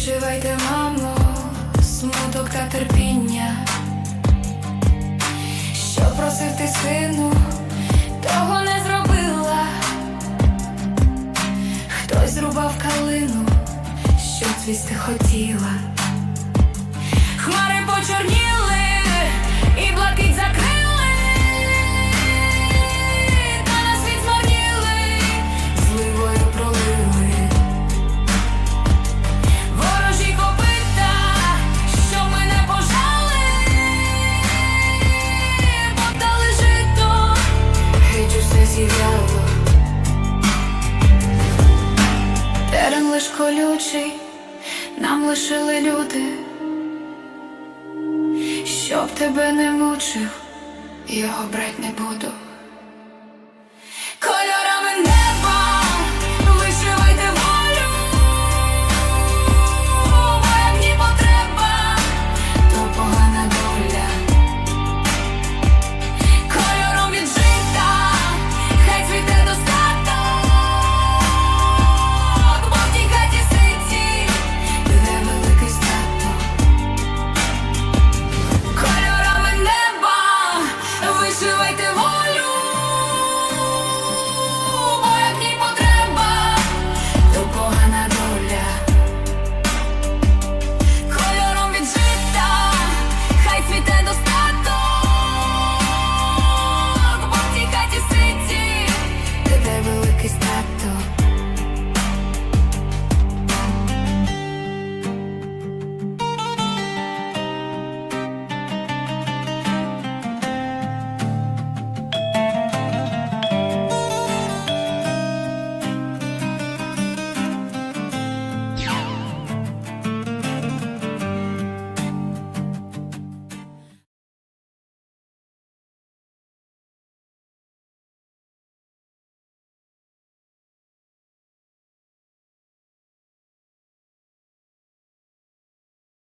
Вишивайте, мамо, смуток та терпіння. Що просив ти сину, того не зробила. Хтось зрубав калину, що цвісти хотіла. Колючий, нам лишили люди, щоб тебе не мучив, його брать не буду.